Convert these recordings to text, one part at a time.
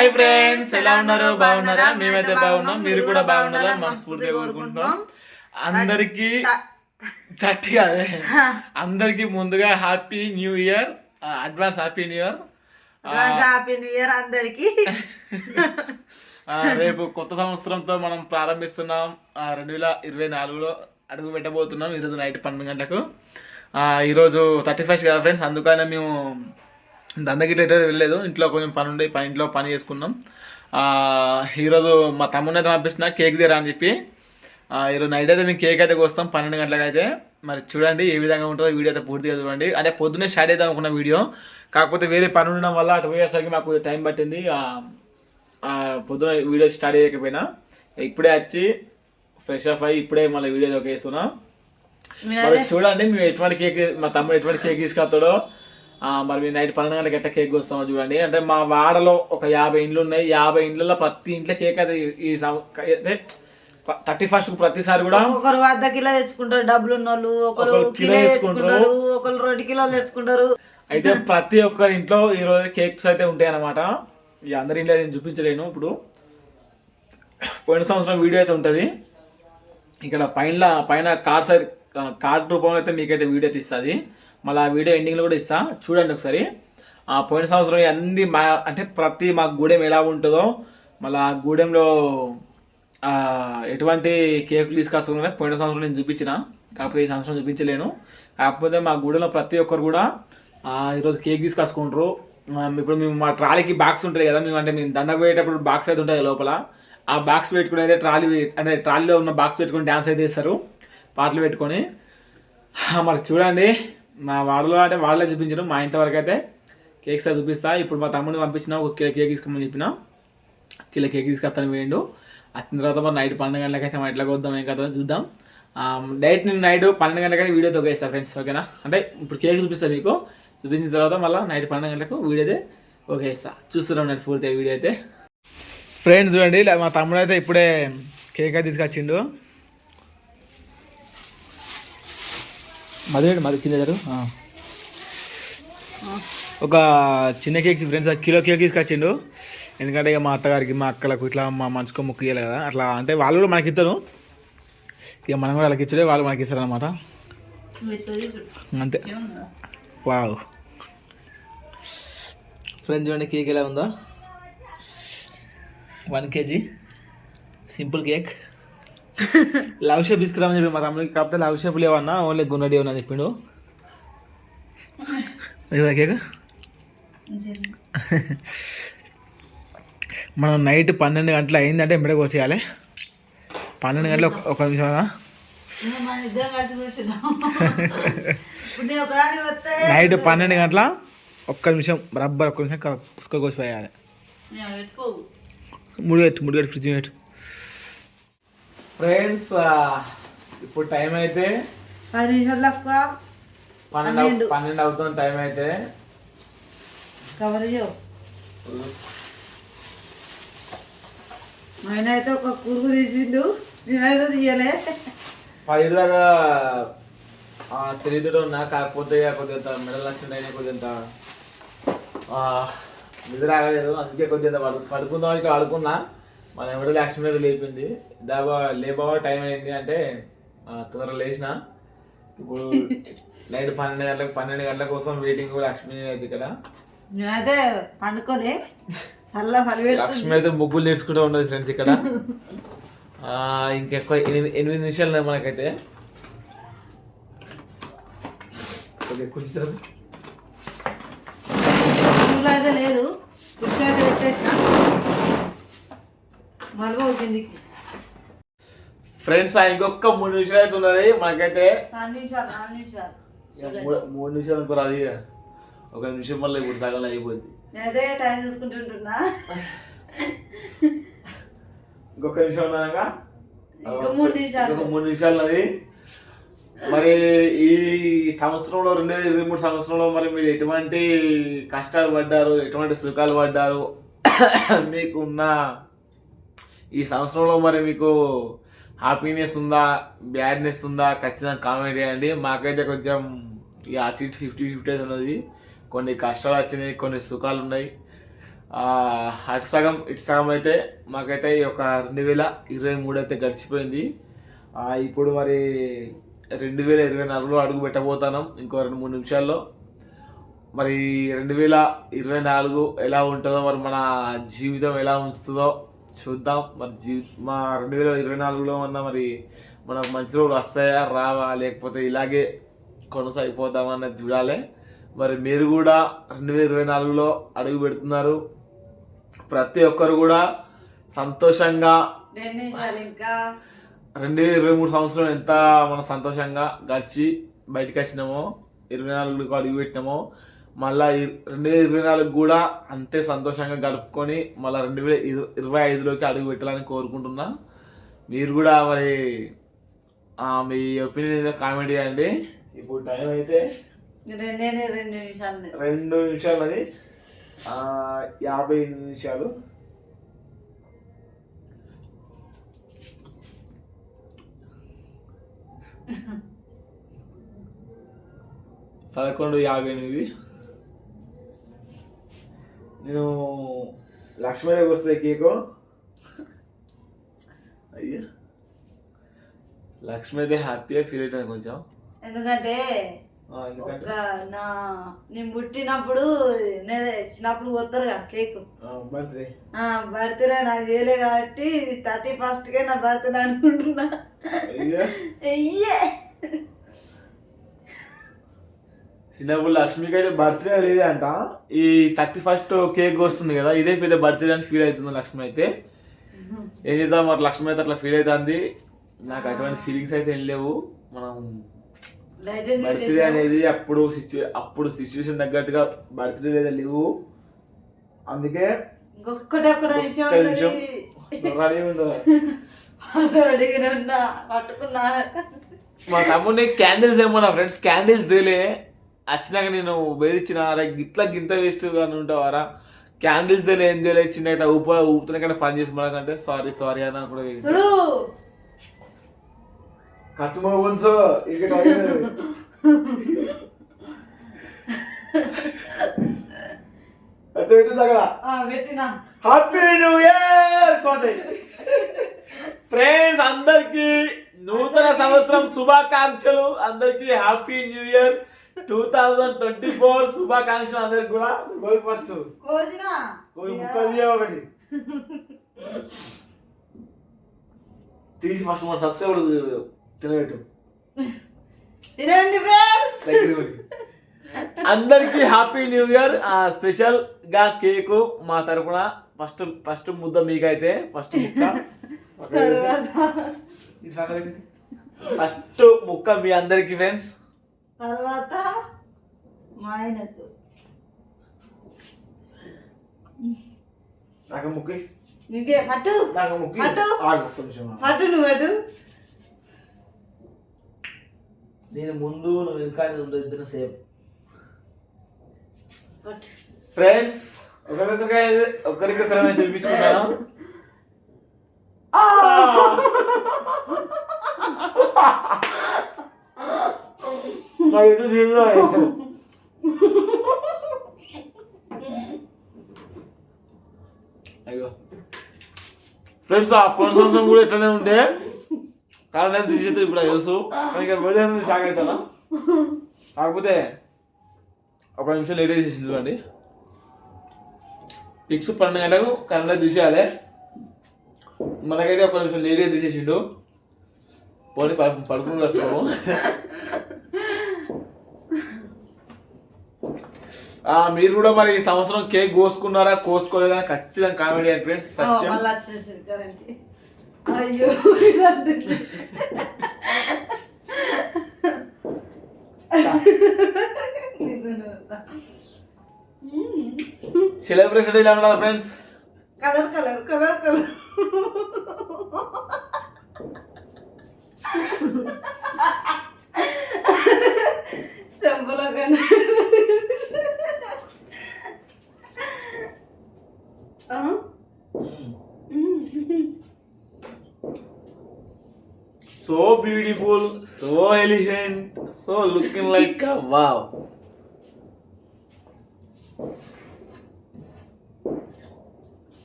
Hi friends ఎలా ఉన్నారు? బాగున్నారా? మేమైతే బాగున్నాం మీరు కూడా బాగున్నారా మనస్ఫూర్తిగా కోరుకుంటున్నాం. అందరికి థర్టీ అదే అందరికి ముందుగా happy new year advance happy new year. Happy new year అందరికి. రేపు కొత్త సంవత్సరంతో మనం ప్రారంభిస్తున్నాం. రెండు వేల ఇరవై నాలుగులో అడుగు పెట్టబోతున్నాం ఈరోజు నైట్ పన్నెండు గంటలకు. ఆ, ఈరోజు థర్టీ ఫస్ట్ కదా ఫ్రెండ్స్ అందుకనే మేము దందకి అయితే వెళ్ళలేదు ఇంట్లో కొంచెం పని ఉండే పని ఇంట్లో పని చేసుకున్నాం. ఈరోజు మా తమ్ముని అయితే పంపిస్తున్నా కేక్ తీరా అని చెప్పి. ఆ, ఈరోజు నైట్ అయితే మేము కేక్ అయితే కోస్తాం పన్నెండు గంటలకు అయితే. మరి చూడండి ఏ విధంగా ఉంటుందో వీడియో అయితే పూర్తిగా చూడండి. అంటే పొద్దున్నే స్టార్ట్ చేద్దాం అనుకున్న వీడియో. కాకపోతే వేరే పని ఉండడం వల్ల అటు పోయేసరికి మాకు టైం పట్టింది. పొద్దున వీడియో స్టార్ట్ చేయకపోయినా. ఇప్పుడే వచ్చి ఫ్రెష్ అప్ అయ్యి ఇప్పుడే మళ్ళీ వీడియో వేస్తున్నా మరి చూడండి మేము ఎటువంటి కేక్ మా తమ్ముడు ఎటువంటి కేక్ తీసుకొస్తాడో. మరి మేము నైట్ పన్నెండు గంటలకు ఎట్లా కేక్ వస్తామో చూడండి. అంటే మా వాడలో ఒక యాభై ఇండ్లు ఉన్నాయి. యాభై ఇండ్లలో ప్రతి ఇంట్లో కేక్ అయితే ఈ- ఈ అంటే థర్టీ ఫస్ట్ ప్రతిసారి కూడా ఒకరు అర్ధ కిలో తెచ్చుకుంటారు డబ్బులు ఉన్నోళ్ళు ఒకరు ఒకరు కిలో తెచ్చుకుంటారు. ఒకరు రెండు కిలోలు తెచ్చుకుంటారు. అయితే ప్రతి ఒక్కరి ఇంట్లో ఈ రోజు కేక్స్ అయితే ఉంటాయి అన్నమాట. ఇక అందరి ఇంట్లో నేను చూపించలేను ఇప్పుడు. పోయిన సంవత్సరం వీడియో అయితే ఉంటుంది. ఇక్కడ పైన పైన కార్డ్స్ అయితే కార్డ్ రూపంలో అయితే మీకైతే వీడియో తీస్తుంది. మళ్ళీ ఆ వీడియో ఎండింగ్లో కూడా ఇస్తా. చూడండి ఒకసారి. ఆ పోయిన సంవత్సరం అన్ని మా అంటే ప్రతి మా గూడెం ఎలా ఉంటుందో మళ్ళీ ఆ గూడెంలో ఎటువంటి కేకులు తీసుకొస్తున్నారో పోయిన సంవత్సరం నేను చూపించిన. కాకపోతే ఈ సంవత్సరం చూపించలేను. కాకపోతే మా గూడెంలో ప్రతి ఒక్కరు కూడా ఈరోజు కేక్ తీసుకొచ్చుకుంటారు. ఇప్పుడు మేము మా ట్రాలీకి బాక్స్ ఉంటుంది కదా మేము అంటే మేము దండ పోయేటప్పుడు బాక్స్ అయితే ఉంటుంది లోపల. ఆ బాక్స్ పెట్టుకుని అయితే ట్రాలీ అంటే ట్రాలీలో ఉన్న బాక్స్ పెట్టుకుని డ్యాన్స్ అయితే చేస్తారు. పాటలు పెట్టుకొని. మరి చూడండి. మా వాడలో అంటే వాళ్ళే చూపించారు. మా ఇంటి వరకు అయితే కేక్స్ అయితే చూపిస్తా. ఇప్పుడు మా తమ్ముడిని పంపించిన ఒక కిలో కేక్ తీసుకోమని చెప్పిన. కిలో కేక్ తీసుకొస్తాను వేయండు. వచ్చిన తర్వాత మరి నైట్ పన్నెండు గంటలకు అయితే మనం ఎట్లా కొద్దాం ఏం కదా చూద్దాం. డైరెక్ట్ నేను నైట్ పన్నెండు గంటలకైతే వీడియో తొగేస్తాను ఫ్రెండ్స్ ఓకేనా? అంటే ఇప్పుడు కేక్ చూపిస్తాను మీకు. చూపించిన తర్వాత మళ్ళీ నైట్ పన్నెండు గంటలకు వీడియో అయితే ఓకేస్తా చూస్తున్నాం నేను పూర్తి వీడియో అయితే. ఫ్రెండ్స్ చూడండి మా తమ్ముడు అయితే ఇప్పుడే కేక్ అయితే తీసుకొచ్చిండు. మధుడు మధు కింద జరు. ఒక చిన్న కేక్ ఫ్రెండ్స్ కిలో కేక్ తీసుకొచ్చిండు. ఎందుకంటే ఇక మా అత్తగారికి మా అక్కలకు ఇట్లా మా మనసుకో ముక్కు ఇవ్వాలి కదా. అట్లా అంటే వాళ్ళు కూడా మనకి ఇస్తారు ఇక మనం కూడా వాళ్ళకి ఇచ్చడే వాళ్ళు మనకి ఇస్తారు అనమాట అంతే. వావ్. ఫ్రెండ్స్ చూడండి కేక్ ఎలా ఉందో. One KG. Simple cake. Love shape తీసుకురామని చెప్పి మా తమ్ముడికి కాకపోతే లవ్ షేప్ లేవన్నా ఓన్లీ గున్నడి ఉన్నా చెప్పిండు. కేక్. మనం నైట్ పన్నెండు గంటలు అయిందంటే ఎంబడే కోసేయాలి. పన్నెండు గంటలు ఒక- నిమిషం నైట్ పన్నెండు గంటల? ఒక్క నిమిషం రబ్బర్ ఒక్క నిమిషం పుస్తక కోసిపోయాలి. ముడి పెట్టు ముడి పెట్టు ఫ్రిడ్జ్ పెట్టు. ఫ్రెండ్స్ ఇప్పుడు టైం అయితే పది నిమిషాలు తక్కువ. పన్నెండు పన్నెండు. అవుతుంది టైం అయితే. కవర్ ఆయన అయితే ఒక కూరుకు తీసిండు. నేనైతే తీయలే. పది దాకా తెలియదు ఉన్నా కాకపోతే కొద్దిగా మెడల్ నచ్చిన అయినా కొద్దిగా నిద్ర ఆగలేదు. అందుకే కొద్దిగా పడు పడుకుందాం ఇక్కడ ఆడుకున్నా. మన ఎవడో లక్ష్మి మీద లేపింది. దాబా లేబావా టైం అయింది అంటే తొందరగా లేచిన. ఇప్పుడు నైట్ పన్నెండు గంటలకు పన్నెండు గంటల కోసం వెయిటింగ్ లక్ష్మి అయితే ఇక్కడ. నేనైతే పండుకోలే లక్ష్మి అయితే ముగ్గులు నేర్చుకుంటూ ఉండదు ఫ్రెండ్స్ ఇక్కడ. ఇంకెక్కువ ఎనిమిది నిమిషాలు ఉన్నాయి మనకైతే. కుర్చీ లేదు. కుర్చీ అయితే పెట్టేసిన. ఫ్రెండ్స్ ఇంకొక మూడు నిమిషాలు అయితే ఉన్నది. మనకైతే నిమిషాలు ఇక మూడు నిమిషాలు అనుకోరు అది ఇక. ఒక నిమిషం మళ్ళీ ఇప్పుడు సగం అయిపోద్ది. నేనైతే టైం చూసుకుంటుంటున్నా ఇంకొక నిమిషం ఉన్నాక ఇంకా? మూడు నిమిషాలు. మూడు నిమిషాలు ఉన్నది. మరి ఈ సంవత్సరంలో రెండు వేల ఇరవై మూడు సంవత్సరంలో మరి మీరు ఎటువంటి కష్టాలు పడ్డారు? ఎటువంటి సుఖాలు పడ్డారు? మీకున్న ఈ సంవత్సరంలో మరి మీకు హ్యాపీనెస్ ఉందా బ్యాడ్నెస్ ఉందా ఖచ్చితంగా కామెంట్ చేయండి. మాకైతే కొంచెం ఈ అటు ఇటు ఫిఫ్టీ ఫిఫ్టీ ఉన్నది. కొన్ని కష్టాలు వచ్చినాయి కొన్ని సుఖాలు ఉన్నాయి. అటు సగం ఇటు సగం అయితే మాకైతే ఈ ఒక రెండు వేల ఇరవై మూడు అయితే గడిచిపోయింది. ఇప్పుడు మరి రెండు వేల ఇరవై నాలుగులో అడుగు పెట్టబోతున్నాం ఇంకో రెండు మూడు నిమిషాల్లో. మరి రెండు వేల ఇరవై నాలుగు ఎలా ఉంటుందో మరి మన జీవితం ఎలా ఉంచుతుందో చూద్దాం. మరి జీ మా రెండు వేల ఇరవై నాలుగులో ఉన్న మరి మనకు మంచి రోజులు వస్తాయా రావా లేకపోతే ఇలాగే కొనసాగిపోతామా అన్నది చూడాలి. మరి మీరు కూడా రెండు వేల ఇరవై నాలుగులో అడుగు పెడుతున్నారు. ప్రతి ఒక్కరు కూడా సంతోషంగా రెండు వేల ఇరవై మూడు సంవత్సరం ఎంత మనం సంతోషంగా గడిచి బయటకు వచ్చినామో ఇరవై నాలుగుకి అడుగు పెట్టినామో మళ్ళా రెండు వేల ఇరవై నాలుగు కూడా అంతే సంతోషంగా గడుపుకొని మళ్ళీ రెండు వేల ఇరు- ఇరవై ఐదులోకి అడుగు పెట్టాలని కోరుకుంటున్నా. మీరు కూడా మరి మీ ఒపీనియన్ ఏదో కామెంట్ చేయండి. ఇప్పుడు టైం అయితే రెండే నిమిషాలు. రెండు నిమిషాలు అది. యాభై నిమిషాలు. పదకొండు యాభై ఎనిమిది. నేను లక్ష్మీ దగ్గరికి వస్తే కేకు? అయ్యా. లక్ష్మీ అయితే హ్యాపీగా ఫీల్ అవుతాను కొంచెం. ఎందుకంటే ఒక నా నేను పుట్టినప్పుడు నేను చిన్నప్పుడు పోతారు కదా కేక్. బర్త్డే బర్త్డే నాకు చేయలే కాబట్టి థర్టీ ఫస్ట్కే నా బర్త్డే అనుకుంటున్నా. అయ్యే. చిన్నప్పుడు లక్ష్మికి అయితే బర్త్డే లేదంట. ఈ థర్టీ ఫస్ట్ కేక్ వస్తుంది కదా ఇదే పెద్ద బర్త్డే అని ఫీల్ అవుతుంది లక్ష్మి అయితే. ఏం చేద్దాం మరి లక్ష్మి అయితే అట్లా ఫీల్ అవుతుంది. నాకు అటువంటి ఫీలింగ్స్ అయితే ఏం లేవు. మనం బర్త్డే అనేది అప్పుడు సిచ్యు అప్పుడు సిచ్యువేషన్ తగ్గట్టుగా బర్త్డే లేదా లేవు. అందుకే మా తమ్ముడిని క్యాండిల్స్ ఏమో నా ఫ్రెండ్స్ క్యాండిల్స్ తేలే. వచ్చినాక నేను బెదిరించిన అరే గిట్లా గింత వేస్ట్ అని ఉంటావారా? క్యాండిల్స్ తేలే ఏం తెలియదు చిన్న ఇట్లా ఊప ఊపుతున్నా కానీ పని చేసి మనకంటే సారీ సారీ అని కూడా హ్యాపీ న్యూ ఇయర్ కోసే ఫ్రెండ్స్ అందరికి నూతన సంవత్సరం శుభాకాంక్షలు. అందరికి happy new year two thousand twenty four శుభాకాంక్షలు అందరికి కూడా. Goal first. గోల్ ముక్కలు ఒకటి. తీసి ఫస్ట్ మన సబ్స్క్రైబర్ తినబెట్టు. తినండి ఫ్రెండ్స్. అందరికి హ్యాపీ న్యూ ఇయర్. స్పెషల్గా కేకు మా తరపున. ఫస్ట్ ఫస్ట్ ముద్ద మీకైతే ఫస్ట్ ముక్క. ఫస్ట్ ముక్క మీ అందరికి ఫ్రెండ్స్. తర్వాత మా ఆయనకు. నాకు ముక్కి నీకే పట్టు. నాకు ముక్కి అటు. ఆగు ఒక్క నిమిషం. ఆగు. పట్టు నువ్వు అటు. నేను ముందు నువ్వు వెనకాల ఇద్దరు సేమ్. ఫ్రెండ్స్ ఒకరికొకరికి ఒకరికొకరమే చూపించుకున్నాను నా ఇటు నీళ్ళు అయ్యో ఫ్రెండ్స్ ఆ సంవత్సరం కూడా ఇట్లనే ఉంటే కారణం తీసేది ఇప్పుడు తెలుసు కానీ ఇక్కడ వెళ్ళే షాక్ అవుతానా కాకపోతే ఒక నిమిషం లేట్ చేసేసింది చూడండి పిక్స్ పన్నెండు గంటలకు కరెంట్లో తీసేయాలి మనకైతే ఒక నిమిషం లేట్గా తీసేసిండు పోనీ పడు- పడుకుని వస్తాము ఆ, మీరు కూడా మరి ఈ సంవత్సరం కేక్ కోసుకున్నారా కోసుకోలేదా? అని ఖచ్చితంగా కామెడీ అండ్ ఫ్రెండ్స్ సత్యం. అయ్యో సెలబ్రేషన్ ఇలా ఉండాలి friends? Colour colour colour colour. కన్నా so beautiful so elegant so looking like wow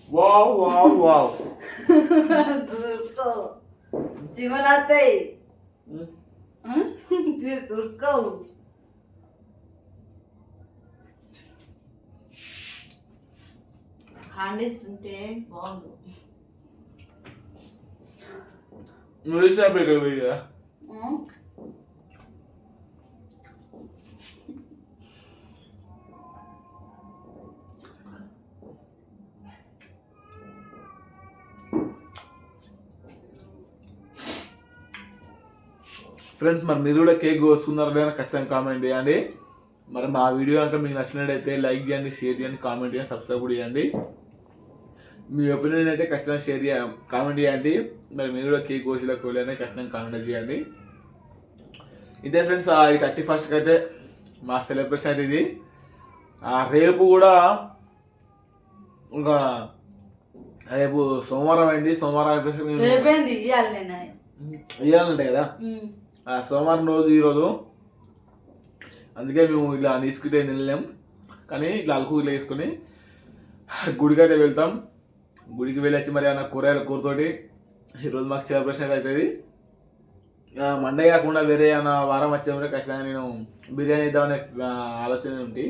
wow wow wow తుడుచుకో చీమలు వస్తాయి తీసి తుడుచుకో ఖండిస్తుంటే బాగుండు నువ్వు ఇచ్చినప్పుడు ఇక్కడ పోయి ఫ్రెండ్స్ మరి మీరు కూడా కేక్ కోసుకున్నారు లేదా ఖచ్చితంగా కామెంట్ చేయండి. మరి మా వీడియో కనుక మీకు నచ్చినట్టయితే లైక్ చేయండి షేర్ చేయండి కామెంట్ చేయండి సబ్స్క్రైబ్ కూడా చేయండి. మీ ఒపీనియన్ అయితే ఖచ్చితంగా షేర్ చేయ. కామెంట్ చేయండి. మరి మీరు కూడా కేక్ కోసిలా కోలేదని ఖచ్చితంగా కామెంట్ చేయండి. ఇదే ఫ్రెండ్స్ ఈ థర్టీ ఫస్ట్కి అయితే మా సెలబ్రేషన్ అయితే ఇది. ఆ, రేపు కూడా ఇంకా రేపు సోమవారం అయింది. సోమవారం ఇవ్వాలంటే కదా? సోమవారం రోజు ఈరోజు అందుకే మేము ఇలా తీసుకుంటే తినలేం కానీ ఇలా అలుకు వేసుకొని గుడికి అయితే వెళ్తాం. గుడికి వెళ్ళొచ్చి మరి ఏమైనా కూరగాయల కూరతోటి ఈరోజు మాకు సెలబ్రేషన్ అవుతుంది. మండే కాకుండా వేరే ఏమైనా వారం వచ్చేటప్పుడు ఖచ్చితంగా నేను బిర్యానీ ఇద్దామనే ఆలోచన ఉంది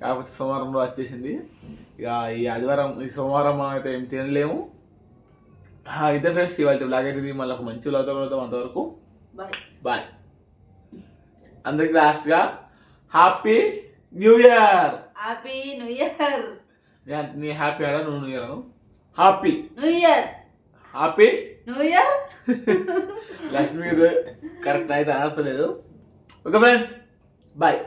కాకపోతే సోమవారం వచ్చేసింది. ఇక ఈ ఆదివారం ఈ సోమవారం మనం అయితే ఏం తినలేము. ఆ, ఇదే ఫ్రెండ్స్ ఇవాళ బ్లాగ్ అయితే మళ్ళీ ఒక మంచి వ్లాగ్తో కలుద్దాం అంతవరకు. బాయ్ బాయ్ అందరికి లాస్ట్గా happy new year happy new year నీ హ్యాపీ అలా నువ్వు న్యూ ఇయర్ అను? Happy new year happy new year Lakshmi correct అయితే ఆన్సర్ లేదు ఓకే ఫ్రెండ్స్ బాయ్